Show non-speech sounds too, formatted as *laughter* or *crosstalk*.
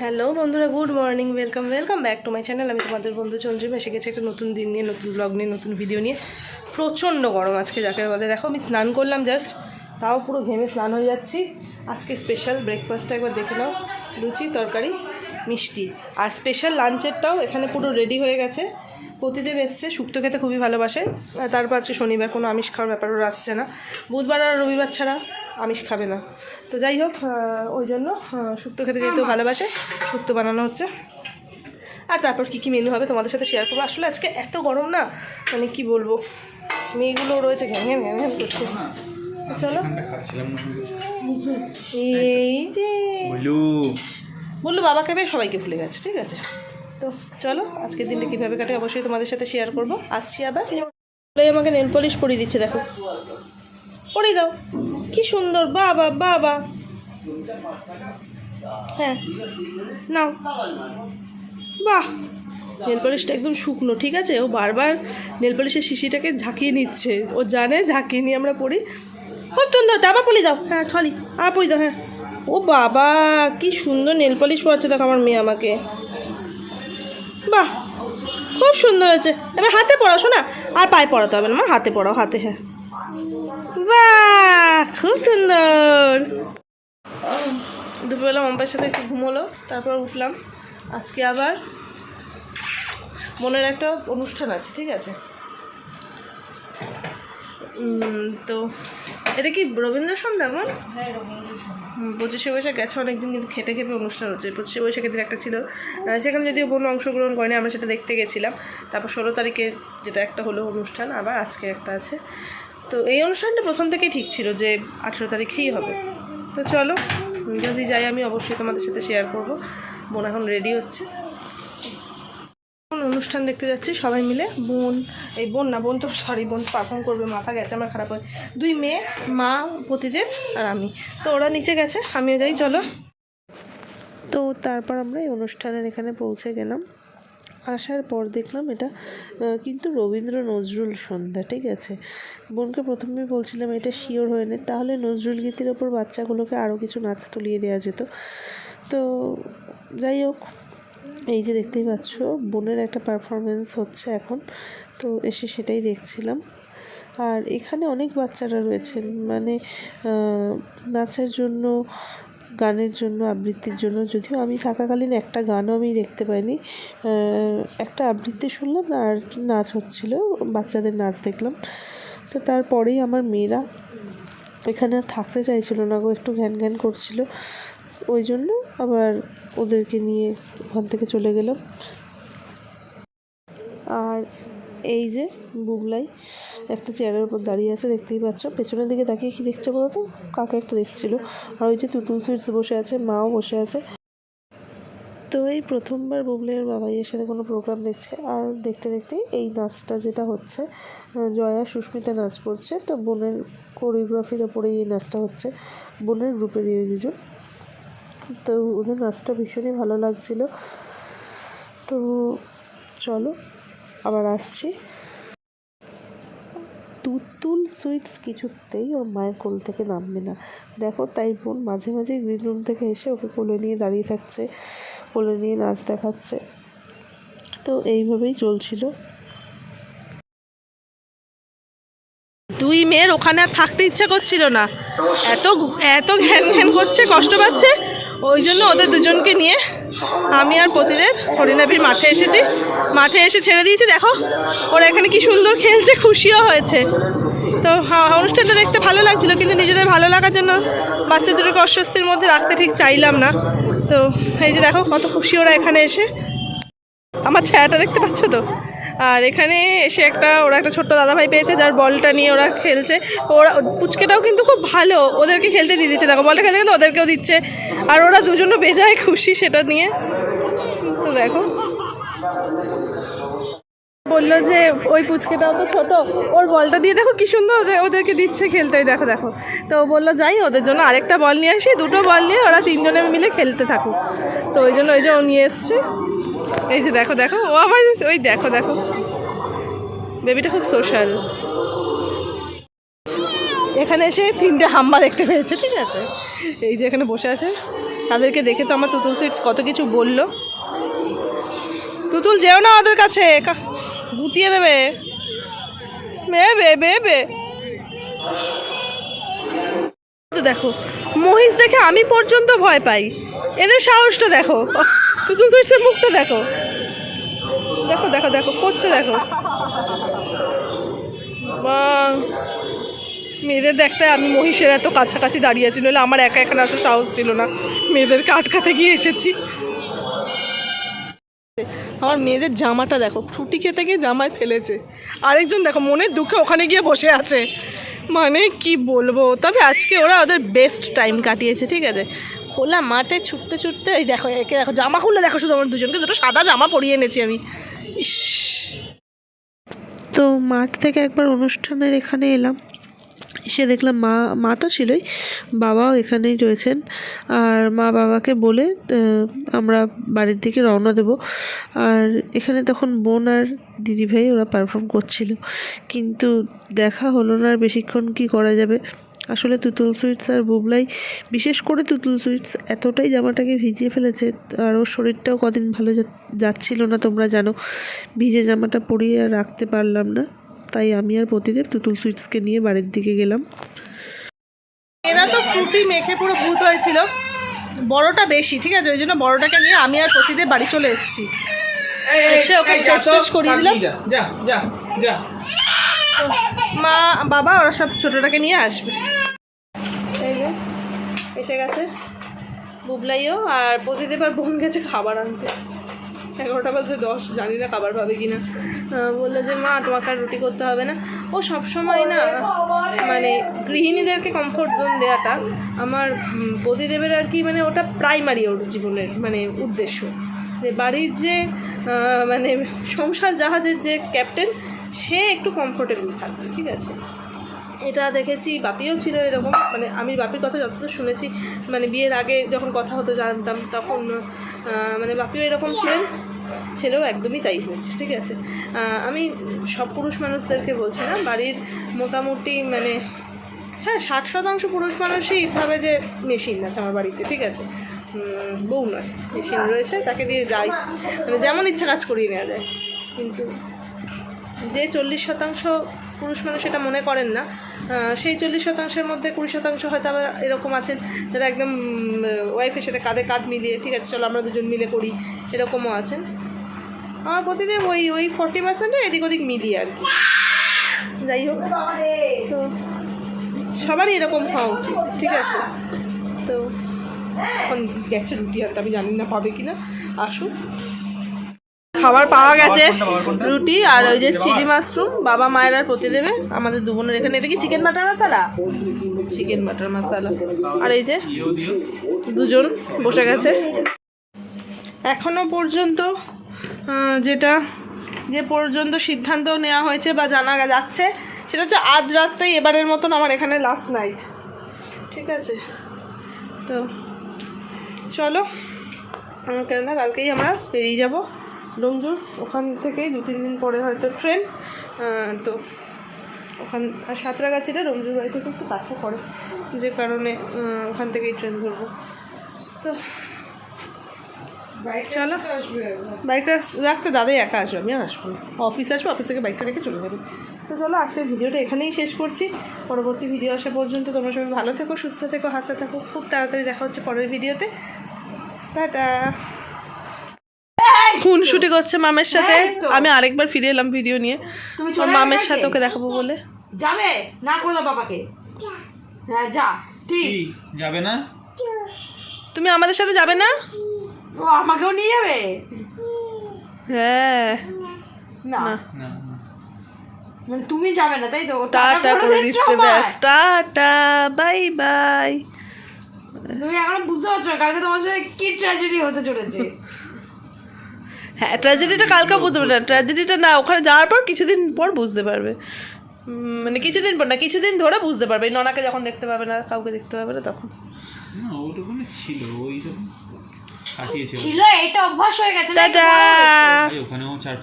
Hello বন্ধুরা, good morning, welcome welcome back to my channel. আমি তোমাদের বন্ধু চন্দ্রিম এসে গেছি একটা নতুন দিন নিয়ে, নতুন ব্লগ নিয়ে, নতুন ভিডিও নিয়ে। প্রচণ্ড গরম আজকে, যাকে বলে, দেখো আমি স্নান করলাম জাস্ট তাও পুরো ঘেমে স্নান হয়ে যাচ্ছি। আজকে স্পেশাল ব্রেকফাস্টটা একবার দেখে নাও, লুচি, তরকারি, মিষ্টি। আর স্পেশাল লাঞ্চেরটাও এখানে পুরো রেডি হয়ে গেছে। প্রতিদেব এসছে শুক্তো খেতে খুবই ভালোবাসে। তারপর আজকে শনিবার, কোনো আমিষ খাওয়ার ব্যাপারও আসছে না। বুধবার আর রবিবার ছাড়া আমিষ খাবে না। তো যাই হোক ওই জন্য শুক্তো খেতে যেহেতু ভালোবাসে শুক্তো বানানো হচ্ছে। আর তারপর কী কী মেনু হবে তোমাদের সাথে শেয়ার করব? আসলে আজকে এত গরম না মানে কি বলব? মেয়েগুলো রয়েছে ঘ্যাম ঘ্যাম ঘ্যাম করছে। চলো। এই যে। বলল বাবাকে পেয়ে সবাইকে ভুলে গেছে ঠিক আছে? তো চলো আজকের দিনটা কীভাবে কাটে অবশ্যই তোমাদের সাথে শেয়ার করব। আসছি আবার। বলেই আমাকে নেল পলিশ পরিয়ে দিচ্ছে দেখো। পরিয়ে দাও। কি সুন্দর, বাবা বাবা। হ্যাঁ নাও। বাহ, নেল পলিশটা একদম শুকনো, ঠিক আছে? ও বারবার নেল পলিশের শিশিটাকে ঝাঁকিয়ে নিচ্ছে। ও জানে ঝাঁকিয়ে নিয়ে আমরা পড়ি। খুব সুন্দর আবার পরি দাও। হ্যাঁ ছলি আবার পরি দাও হ্যাঁ। ও বাবা, কি সুন্দর নেল পলিশ পরাচ্ছে দেখো আমার মেয়ে আমাকে। বাহ, খুব সুন্দর হয়েছে। এবার হাতে পড়াশো না আর পায়ে পড়াতে হবে না মা, হাতে পড়াও, হাতে হ্যাঁ। বাহ! খুব সুন্দর। দুপুরবেলা মাম্পার সাথে একটু ঘুমোলো তারপর উঠলাম। আজকে আবার মনের একটা অনুষ্ঠান আছে ঠিক আছে? তো এটা কি রবীন্দ্র সন্ধ্যা আমার পঁচিশে বৈশাখ গেছে অনেকদিন কিন্তু খেপে খেপে অনুষ্ঠান হচ্ছে। পঁচিশে বৈশাখের দিন একটা ছিল। সেখানে যদিও বোন অংশগ্রহণ করেনি আমরা সেটা দেখতে গেছিলাম। তারপর ষোলো তারিখে যেটা একটা হলো অনুষ্ঠান আবার আজকে একটা আছে। তো এই অনুষ্ঠানটা প্রথম থেকেই ঠিক ছিল যে আঠেরো তারিখেই হবে। তো চলো, যদি যাই আমি অবশ্যই তোমাদের সাথে শেয়ার করব। বোন এখন রেডি হচ্ছে। অনুষ্ঠান দেখতে যাচ্ছি সবাই মিলে। বোন, এই বোন না, বোন তো সরি বোন পারফর্ম করবে, মাথা গেছে, আমার খারাপ হয় দুই মেয়ে, মা, পতিদেব আর আমি। তো ওরা নিচে গেছে, আমিও যাই, চলো। তো তারপর আমরা এই অনুষ্ঠানের এখানে পৌঁছে গেলাম। আসার পর দেখলাম এটা কিন্তু রবীন্দ্র নজরুল সন্ধ্যা, ঠিক আছে? বোনকে প্রথমে বলছিলাম, এটা শিওর হয়ে নে তাহলে নজরুল গীতির ওপর বাচ্চাগুলোকে আরও কিছু নাচ তুলিয়ে দেওয়া যেত। তো যাই হোক, এই যে দেখতেই পাচ্ছ, বোনের একটা পারফরমেন্স হচ্ছে এখন। তো এসে সেটাই দেখছিলাম। আর এখানে অনেক বাচ্চারা রয়েছেন। মানে নাচের জন্য গানের জন্য, আবৃত্তির জন্য। যদিও আমি থাকাকালীন একটা গানও আমি দেখতে পাইনি। একটা আবৃত্তি শুনলাম আর নাচ হচ্ছিল, বাচ্চাদের নাচ দেখলাম। তো তারপরেই আমার মেয়েরা এখানে আর থাকতে চাইছিল না গো, একটু ঘ্যান ঘ্যান করছিল। ওই জন্য আবার ওদেরকে নিয়ে ওখান থেকে চলে গেলাম। আর এই যে বুগলাই, একটা চেয়ারের উপর দাঁড়িয়ে আছে, দেখতেই পাচ্ছ। পেছনের দিকে তাকিয়ে কি দেখছে বলো তো? কাকে একটা দেখছিল। আর ওই যে তুতুল সুইটস বসে আছে, মাও বসে আছে। তো এই প্রথমবার বুবলের বাবাইয়ের সাথে কোনো প্রোগ্রাম দেখছে। আর দেখতে দেখতে এই নাচটা যেটা হচ্ছে জয়া সুস্মিতা নাচ করছে। তো বোনের কোরিওগ্রাফির ওপরেই এই নাচটা হচ্ছে। বোনের গ্রুপের এই দুজন। তো ওদের নাচটা ভীষণই ভালো লাগছিল। তো চলো আবার আসছি। তুতুল সুইটস কিছুতেই ওর মায়ের কোল থেকে নামবে না। দেখো, তাই বোন মাঝে মাঝে গ্রিন রুম থেকে এসে ওকে কোলে নিয়ে দাঁড়িয়ে থাকছে, কোলে নিয়ে নাচ দেখাচ্ছে। তো এইভাবেই চলছিল। দুই মেয়ের ওখানে আর থাকতে ইচ্ছা করছিল না। এত এত ঘ্যান ঘ্যান করছে, কষ্ট পাচ্ছে। ওই জন্য ওদের দুজনকে নিয়ে আমি আর প্রতিদের হরিণাবির মাঠে এসেছি। মাঠে এসে ছেড়ে দিয়েছি, দেখো। ওরা এখানে কি সুন্দর খেলছে, খুশিও হয়েছে। তো অনুষ্ঠানটা দেখতে ভালো লাগছিল, কিন্তু নিজেদের ভালো লাগার জন্য বাচ্চা দুটোকে অস্বস্তির মধ্যে রাখতে ঠিক চাইলাম না। তো এই যে দেখো, কত খুশি ওরা এখানে এসে। আমার ছায়াটা দেখতে পাচ্ছ তো? আর এখানে এসে একটা, ওরা একটা ছোট্ট দাদাভাই পেয়েছে, যার বলটা নিয়ে ওরা খেলছে। ওরা, পুচকেটাও কিন্তু খুব ভালো, ওদেরকে খেলতে দিয়ে দিচ্ছে। দেখো, বলটা খেলতে কিন্তু ওদেরকেও দিচ্ছে। আর ওরা দুজনও বেজায় খুশি সেটা নিয়ে। তো দেখো। বলল যে, ওই পুচকেটাও তো ছোট, ওর বলটা দিয়ে দেখো কি সুন্দর ওদের, ওদেরকে দিচ্ছে খেলতে। দেখো দেখো। তো বলল, যাই, ওদের জন্য আরেকটা বল নিয়ে আসি। দুটো বল নিয়ে ওরা তিনজনে মিলে খেলতে থাকুক। তো ওই জন্য, ওই যে ও নিয়ে এসছে। এই যে দেখো দেখো, ও আবার ওই দেখো দেখো। বেবিটা খুব সোশ্যাল এখানে এসে তিনটে হাম্বা দেখতে পেয়েছে, ঠিক আছে? এই যে এখানে বসে আছে। তাদেরকে দেখে তো আমার তুতুল সুইটস কত কিছু বলল। তুতুল, যেও না ওদের কাছে। গুতিয়ে দেবে। বে বে দেখো, মহিষ দেখে আমি পর্যন্ত ভয় পাই। এদের সাহসটা দেখো। তুতুল সুইটসের মুখটা দেখো। দেখো দেখো দেখো, করছে, দেখো। বা মেয়েদের দেখতে আমি মহিষের এত কাছাকাছি দাঁড়িয়ে আছি, নইলে আমার একা একা আসার সাহস ছিল না। মেয়েদেরকে আটকাতে গিয়ে এসেছি। আমার মেয়েদের জামাটা দেখো ফ্রুটি খেতে গিয়ে জামায় ফেলেছে। আরেকজন দেখো, মনের দুঃখে ওখানে গিয়ে বসে আছে। মানে কি বলব, তবে আজকে ওরা ওদের বেস্ট টাইম কাটিয়েছে, ঠিক আছে? খোলা মাঠে ছুটতে ছুটতে, এই দেখো, একে দেখো, জামা খুললে দেখো শুধু আমার দুজনকে, দুটো সাদা জামা পরিয়ে এনেছি আমি। ইস। তো মাঠ থেকে একবার অনুষ্ঠানের এখানে এলাম। এসে দেখলাম মা মা তো ছিলই, বাবাও এখানেই রয়েছেন। আর মা বাবাকে বলে আমরা বাড়ির দিকে রওনা দেব। আর এখানে তখন বোন আর দিদিভাই ওরা পারফর্ম করছিল। কিন্তু দেখা হলো না আর বেশিক্ষণ কি করা যাবে। আসলে তুতুল সুইটস আর বুবলাই বিশেষ করে তুতুল সুইটস এতটাই জামাটাকে ভিজিয়ে ফেলেছে আর ওর শরীরটাও কদিন ভালো যা- যাচ্ছিল না তোমরা জানো ভিজে জামাটা পরিয়ে আর রাখতে পারলাম না তাই আমি আর প্রতিদেব তুতুল সুইটসকে নিয়ে বাড়ির দিকে গেলাম। এরা তো ফ্রুটি মেখে পুরো ভূত হয়েছিল বড়টা বেশি ঠিক আছে? ওই জন্য বড়টাকে নিয়ে আমি আর প্রতিদেব বাড়ি চলে এসেছি। এসে ওকে টেস্ট করিয়ে দিলাম। যা যা যা যা। তো মা বাবা ওরা সব ছোটোটাকে নিয়ে আসবে। এই যে এসে গেছে বুবলাইও আর প্রতিদেব আর বোন গেছে খাবার আনতে। এগারোটা বাজে দশ জানি না খাবার পাবে কিনা। আহ, বলল যে মা তোমাকে আর রুটি করতে হবে না। ও সব সময় না মানে গৃহিণীদেরকে কমফোর্ট জোন দেওয়াটা আমার প্রতিদেবের আর কি মানে ওটা প্রাইমারি ওর জীবনের মানে উদ্দেশ্য। যে বাড়ির যে মানে সংসার জাহাজের যে ক্যাপ্টেন সে একটু কমফোর্টেবল থাকবে, ঠিক আছে? এটা দেখেছি, বাপিও ছিল এরকম মানে আমি বাপির কথা যতদূর শুনেছি মানে বিয়ের আগে যখন কথা হতো জানতাম, তখন মানে বাপিও এরকম ছিলেন, ছেলেও একদমই তাই হয়েছে, ঠিক আছে? আমি সব পুরুষ মানুষদেরকে বলছি না, বাড়ির মোটামুটি মানে হ্যাঁ ষাট শতাংশ পুরুষ মানুষই ভাবে যে মেশিন আছে আমার বাড়িতে, ঠিক আছে? বউ নয়, মেশিন রয়েছে, তাকে দিয়ে যাই মানে যেমন ইচ্ছা কাজ করিয়ে নেওয়া যায়, কিন্তু যে চল্লিশ শতাংশ পুরুষ মানুষ এটা মনে করেন না সেই চল্লিশ শতাংশের মধ্যে কুড়ি শতাংশ হয়তো আবার এরকম আছেন যারা একদম ওয়াইফের সাথে কাঁধে কাঁধ মিলিয়ে, ঠিক আছে, চলো আমরা দুজন মিলে করি এরকমও আছেন। আমার প্রতিদিন ওই ওই ফর্টি পার্সেন্টে এদিক ওদিক মিলিয়ে আর কি। যাই হোক, তো সবারই এরকম হওয়া উচিত, ঠিক আছে? তো এখন গেছে রুটি আনতে আমি জানি না পাবে কিনা। আসুন। খাবার পাওয়া গেছে। রুটি আর ওই যে চিলি মাশরুম বাবা মায়ের আর প্রতি দেবে আমাদের দু বোনের এখানে এটা কি chicken butter masala? Chicken butter masala. আর এই যে দুজন বসে গেছে। এখনও পর্যন্ত যেটা যে পর্যন্ত সিদ্ধান্ত নেওয়া হয়েছে বা জানা যাচ্ছে সেটা হচ্ছে আজ রাতটাই এবারের মতন আমার এখানে লাস্ট নাইট ঠিক আছে? তো চলো আমার কেননা কালকেই আমরা বেরিয়ে যাব। ডোমজুর ওখান থেকেই দু তিন দিন পরে হয়তো ট্রেন তো ওখান আর সাঁতরাগাছিটা ডোমজুর বাড়ি থেকে একটু কাছে পড়ে যে কারণে ওখান থেকেই ট্রেন ধরবো। তো চলো। বাইকটা রাখতে দাদাই একা আসবে আমি আর আসব অফিস আসব অফিস থেকে বাইকটা রেখে চলে যাবে। তো চলো আজকের ভিডিওটা এখানেই শেষ করছি। পরবর্তী ভিডিও আসা পর্যন্ত তোমরা সবাই ভালো থেকো সুস্থ থেকো হাসতে থাকো। খুব তাড়াতাড়ি দেখা হচ্ছে পরের ভিডিওতে। টাটা! খুন শুটি করছে মামের সাথে। আমি আরেকবার ফিরে এলাম ভিডিও নিয়ে। মামের সাথে ওকে দেখাবো বলে। যাবে? না করে দাও বাবাকে। হ্যাঁ যা। ঠিক যাবে না? তুমি আমাদের সাথে যাবে না? ও আমাকেও নিয়ে যাবে? হ্যাঁ। না। মানে তুমি যাবে না তাই তো? টাটা করে করে দিচ্ছে ব্যাস। Tata bye bye. তুমি এখন বুঝতে পারছ কালকে তোমার সাথে কি ট্র্যাজেডি হতে চলেছে। *laughs* হ্যাঁ ট্র্যাজেডিটা কালকে বুঝতে পারবে না ট্র্যাজেডিটা না ওখানে যাওয়ার পর কিছুদিন পর বুঝতে পারবে। মানে কিছুদিন পর না কিছুদিন ধরে বুঝতে পারবে। ননাকে যখন দেখতে পাবে না কাউকে দেখতে পাবে না তখন। না ছিল ওই ছিল এটা অভ্যাস হয়ে গেছে টাটা! ওখানেও চার